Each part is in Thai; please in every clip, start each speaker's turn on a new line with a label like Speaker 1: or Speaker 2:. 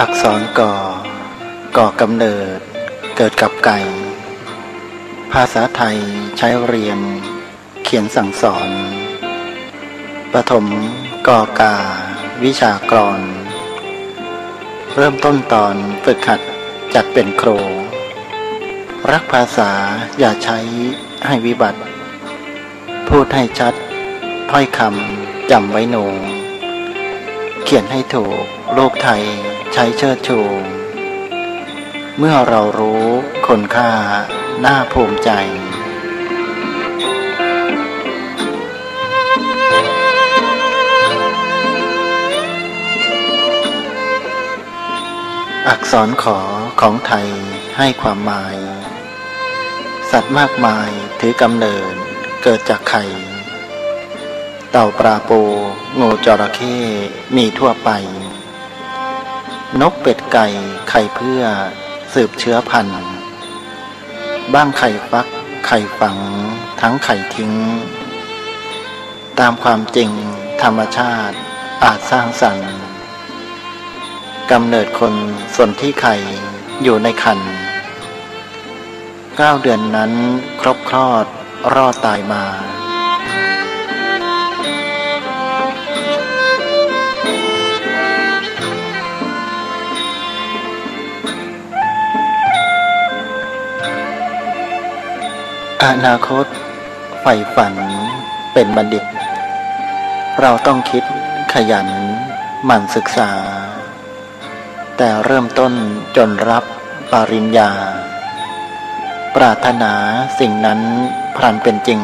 Speaker 1: อักษรก่อ ก่อกำเนิด เกิดกับไก่ ภาษาไทยใช้เรียน เขียนสั่งสอน ปฐมก่อกา วิชากรอนเริ่มต้นตอนฝึกหัดจัดเป็นโคร รักภาษาอย่าใช้ให้วิบัติ พูดให้ชัด ถ้อยคำจำไว้หนู เขียนให้ถูกโลกไทย ใช้เชิดชู เมื่อเรารู้คนค่าน่าภูมิใจอักษรขอของไทยให้ความหมาย สัตว์มากมายถือกำเนิดเกิดจากไข่ เต่าปลาปูงูจระเข้มีทั่วไป นกเป็ดไก่ไข่เพื่อสืบเชื้อพันธุ์ บ้างไข่ฟัก ไข่ฝัง ทั้งไข่ทิ้ง ตามความจริงธรรมชาติอาจสร้างสรรค์กำเนิดคนส่วนที่ไข่อยู่ในคันเก้าเดือนนั้นครบคลอดรอดตายมา อนาคตใฝ่ฝันเป็นบัณฑิต เราต้องคิดขยันหมั่นศึกษา แต่เริ่มต้นจนรับปริญญา ปรารถนาสิ่งนั้นพลันเป็นจริง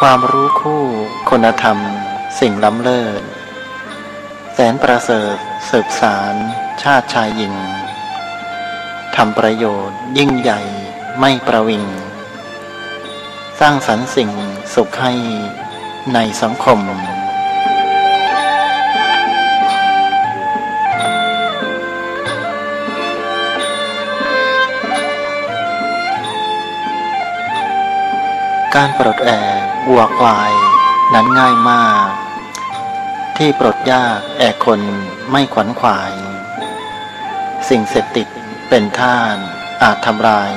Speaker 1: ความรู้คู่คุณธรรมสิ่งล้ำเลิศ แสนประเสริฐสืบสารชาติชายหญิงทำประโยชน์ยิ่งใหญ่ ไม่ประวิง สร้างสรรค์สิ่งสุขให้ในสังคม การปลดแอกวัวควายนั้นง่ายมาก ที่ปลดยากแอกคนไม่ขวัญขวาย สิ่งเสพติดเป็นท่านอาจทำลาย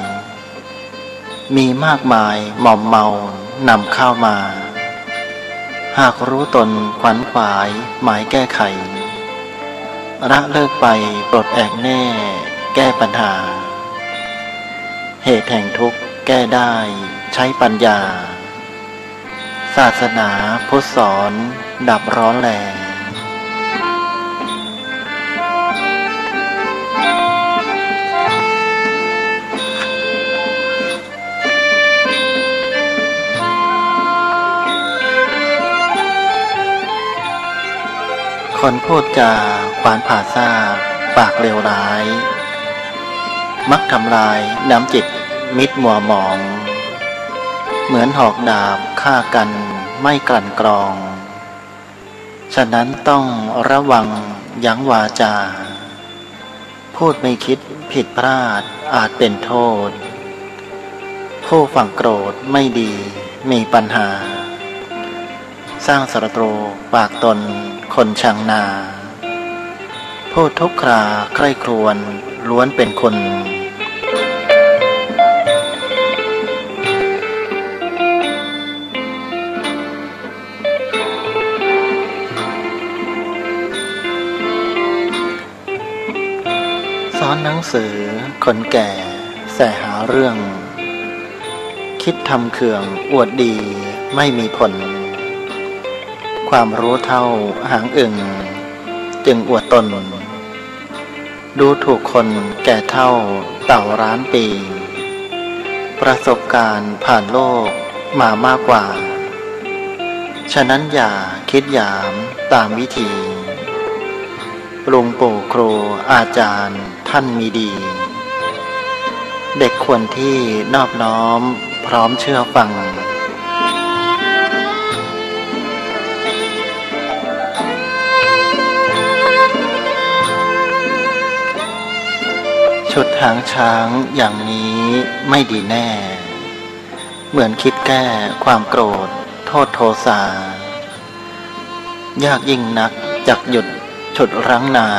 Speaker 1: มีมากมายหม่อมเมานำเข้ามา หากรู้ตนขวัญขวายหมายแก้ไขละเลิกไปปลดแอกแน่ แก้ปัญหา เหตุแห่งทุกข์แก้ได้ใช้ปัญญา ศาสนาพุทธสอนดับร้อนแรง คนพูดจาขวานผ่าซากปากเลวร้าย มักทำลายน้ำจิตมิดมัวหมอง เหมือนหอกดาบฆ่ากันไม่กลั่นกรอง ฉะนั้นต้องระวังยั้งวาจา พูดไม่คิดผิดพลาดอาจเป็นโทษ ผู้ฝังโกรธไม่ดีมีปัญหา สร้างสรตรูปากตน คนชังนาพูดทุกคราใคร่ครวญล้วนเป็นคนสอนหนังสือ คนแก่ แสหาเรื่อง คิดทำเขื่อง อวดดีไม่มีผล ความรู้เท่าหางอึ่งจึงอวดตน ดูถูกคนแก่เท่าเต่าร้านปี ประสบการณ์ผ่านโลกมามากกว่า ฉะนั้นอย่าคิดหยามตามวิธีลุงปู่ครูอาจารย์ท่านมีดี เด็กควรที่นอบน้อมพร้อมเชื่อฟัง ชุดหางช้างอย่างนี้ไม่ดีแน่ เหมือนคิดแก้ความโกรธ โทษโทสายากยิ่งนักจักหยุดฉุดรั้งนา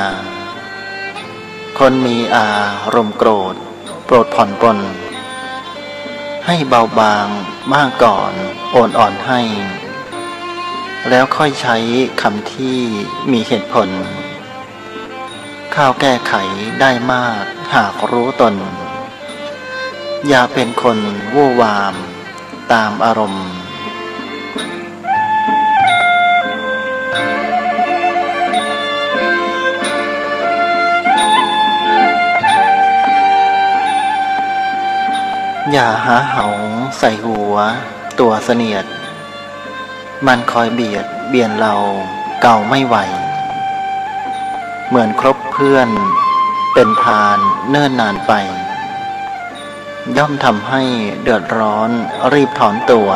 Speaker 1: คนมีอารมณ์โกรธ โปรดผ่อนปลนให้เบาบางบ้างก่อนโอนอ่อนให้ แล้วค่อยใช้คำที่มีเหตุผล ข้าวแก้ไขได้มากหากรู้ตน อย่าเป็นคนวู่วาม ตามอารมณ์อย่าหาเหาใส่หัว ตัวเสนียด มันคอยเบียดเบียนเราเก่าไม่ไหว เหมือนครบเพื่อน เป็นพานเนิ่นนานไป ย่อมทำให้เดือดร้อนรีบถอนตัว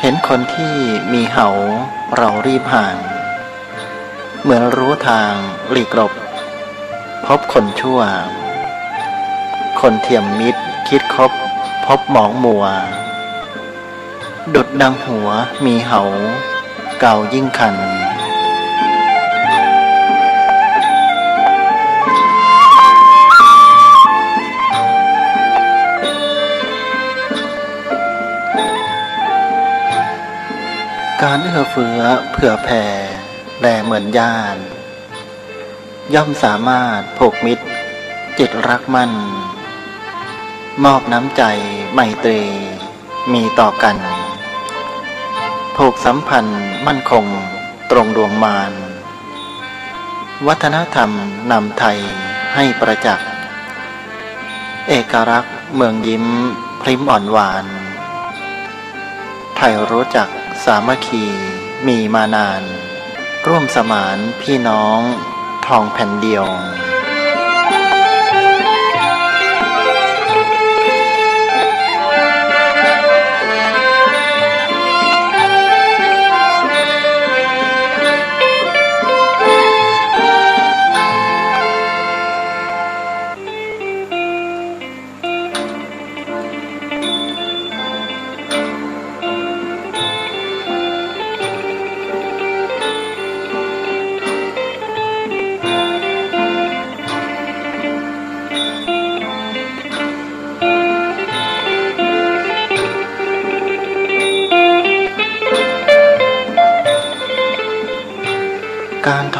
Speaker 1: เห็นคนที่มีเหาเรารีบห่าง เหมือนรู้ทางหลีกหลบพบคนชั่ว คนเทียมมิตรคิดคบพบหมองมัว ดุดดังหัวมีเหา เก่ายิ่งคัน การเอื้อเฟื้อเผื่อแผ่แลเหมือนญาติย่อมสามารถผูกมิตร จิตรักมั่นมอบน้ำใจไมตรีมีต่อกันผูกสัมพันธ์มั่นคงตรงดวงมารวัฒนธรรมนำไทยให้ประจักษ์ เอกลักษณ์เมืองยิ้มพริมอ่อนหวาน ไทยรู้จัก สามัคคีมีมานาน ร่วมสมานพี่น้อง ทองแผ่นเดียว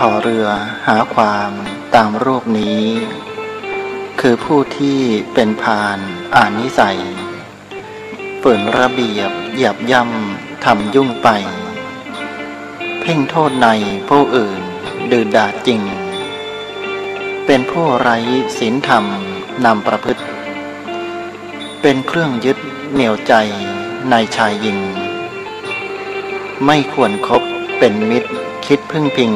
Speaker 1: ถ่อเรือหาความตามรูปนี้ คือผู้ที่เป็นพานอ่านนิสัยฝืนระเบียบหยียบย่ำทำยุ่งไป เพ่งโทษในผู้อื่นดืดดาจริง เป็นผู้ไร้ศีลธรรมนำประพฤติ เป็นเครื่องยึดเหนี่ยวใจในชายหญิง ไม่ควรครบเป็นมิตรคิดพึ่งพิง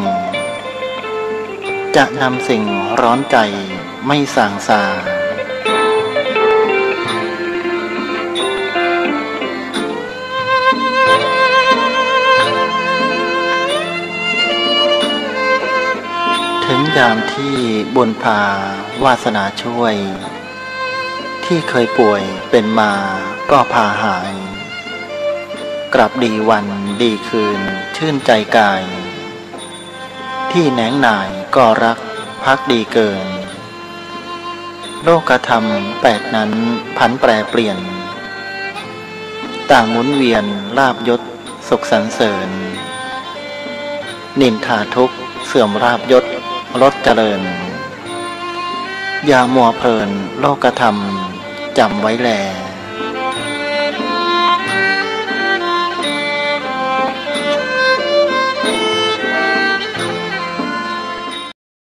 Speaker 1: จะนำสิ่งร้อนใจไม่สางสาถึงยามที่บุญพาวาสนาช่วย ที่เคยป่วยเป็นมาก็พาหาย กลับดีวันดีคืนชื่นใจกาย ที่แหนงหน่ายก็รักพักดีเกิน โลกธรรมแปดนั้นพันแปรเปลี่ยน ต่างหมุนเวียนลาบยศสุขสันเสริญ นินทาทุกเสื่อมราบยศลดเจริญ อย่ามัวเพลินโลกธรรมจำไว้แล